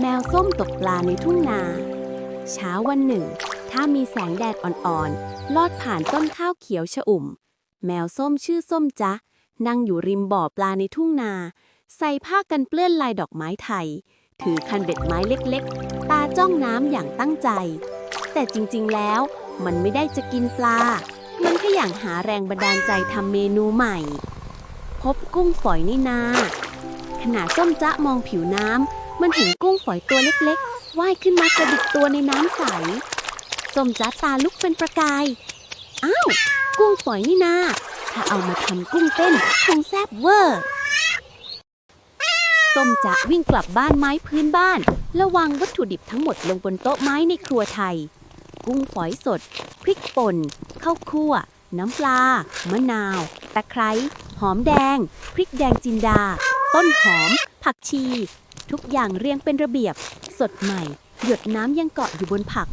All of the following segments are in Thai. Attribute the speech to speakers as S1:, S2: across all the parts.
S1: แมวส้มตกปลาในทุ่งนา เช้าวันหนึ่ง ถ้ามีแสงแดดอ่อนๆ ลอดผ่านต้นข้าวเขียวชอุ่ม แมวส้มชื่อส้มจ๊ะ นั่งอยู่ริมบ่อปลาในทุ่งนา ใส่ผ้ากันเปื้อนลายดอกไม้ไทย ถือคันเบ็ดไม้เล็กๆ ตาจ้องน้ำอย่างตั้งใจ แต่จริงๆแล้ว มันไม่ได้จะกินปลา มันแค่อยากหาแรงบันดาลใจทำเมนูใหม่ พบกุ้งฝอยนี่นา ขณะส้มจ๊ะมองผิวน้ำ มันเห็นกุ้งฝอยตัวเล็กๆว่ายขึ้นมากระดิกตัวในน้ำใสส้มจ๊ะตาลุกเป็นประกาย อ้าว กุ้งฝอยนี่นา ถ้าเอามาทำกุ้งเต้นคงแซ่บเวอร์ส้มจ๊ะวิ่งกลับบ้านไม้พื้นบ้านแล้ววางวัตถุดิบทั้งหมดลงบนโต๊ะไม้ในครัวไทย กุ้งฝอยสด พริกป่น ข้าวคั่ว น้ำปลา มะนาว ตะไคร้ หอมแดง พริกแดงจินดา ต้นหอม ผักชี ทุกอย่างเรียงเป็นระเบียบ สดใหม่ หยดน้ำยังเกาะอยู่บนผัก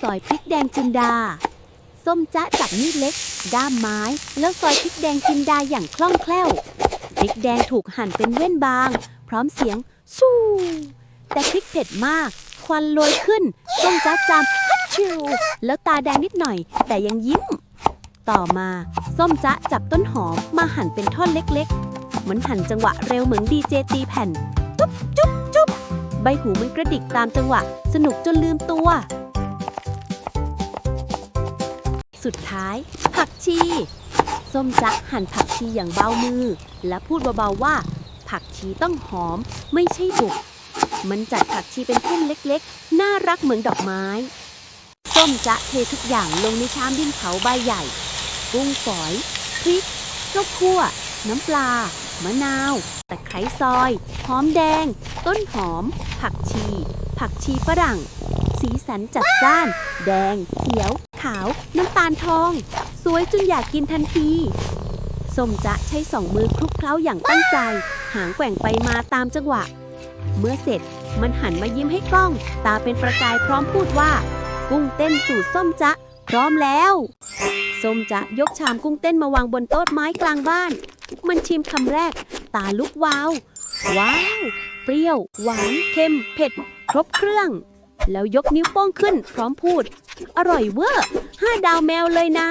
S1: ซอยพริกแดงจินดา ส้มจ๊ะจับมีดเล็ก ด้ามไม้ แล้วซอยพริกแดงจินดาอย่างคล่องแคล่ว พริกแดงถูกหั่นเป็นเว้นบาง พร้อมเสียงสู้แต่พริกเผ็ดมาก ควันลอยขึ้น ส้มจ๊ะจามฮัดชิว แล้วตาแดงนิดหน่อย แต่ยังยิ้ม ต่อมา ส้มจ๊ะจับต้นหอมมาหั่นเป็นท่อนเล็กๆ เหมือนหั่นจังหวะเร็วเหมือนดีเจตีแผ่น จุ๊บจุ๊บจุ๊บใบหูมันกระดิกตามจังหวะ สนุกจนลืมตัว สุดท้าย ผักชี ส้มจ๊ะหั่นผักชีอย่างเบามือ และพูดเบาๆว่า ผักชีต้องหอมไม่ใช่บุก มันจัดผักชีเป็นพุ่มเล็กๆ น่ารักเหมือนดอกไม้ ส้มจ๊ะเททุกอย่างลงในชามดินเผาใบใหญ่ กุ้งฝอย พริกข้าวคั่ว น้ำปลา มะนาว ตะไคร้ซอย หอมแดง ต้นหอม ผักชี ผักชีฝรั่ง สีสันจัดจ้าน แดง เขียว ขาว น้ำตาลทอง สวยจนอยากกินทันทีส้มจะใช้สองมือคลุกเคล้าอย่างตั้งใจ หางแกว่งไปมาตามจังหวะ เมื่อเสร็จมันหันมายิ้มให้กล้อง ตาเป็นประกายพร้อมพูดว่า กุ้งเต้นสูตรส้มจะพร้อมแล้ว ส้มจะยกชามกุ้งเต้นมาวางบนโต๊ะไม้กลางบ้าน มันชิมคำแรก ตาลุกวาว ว้าว เปรี้ยว หวาน เค็ม เผ็ด ครบเครื่อง แล้วยกนิ้วโป้งขึ้นพร้อมพูด อร่อยเวอร์ห้าดาวแมวเลยนะ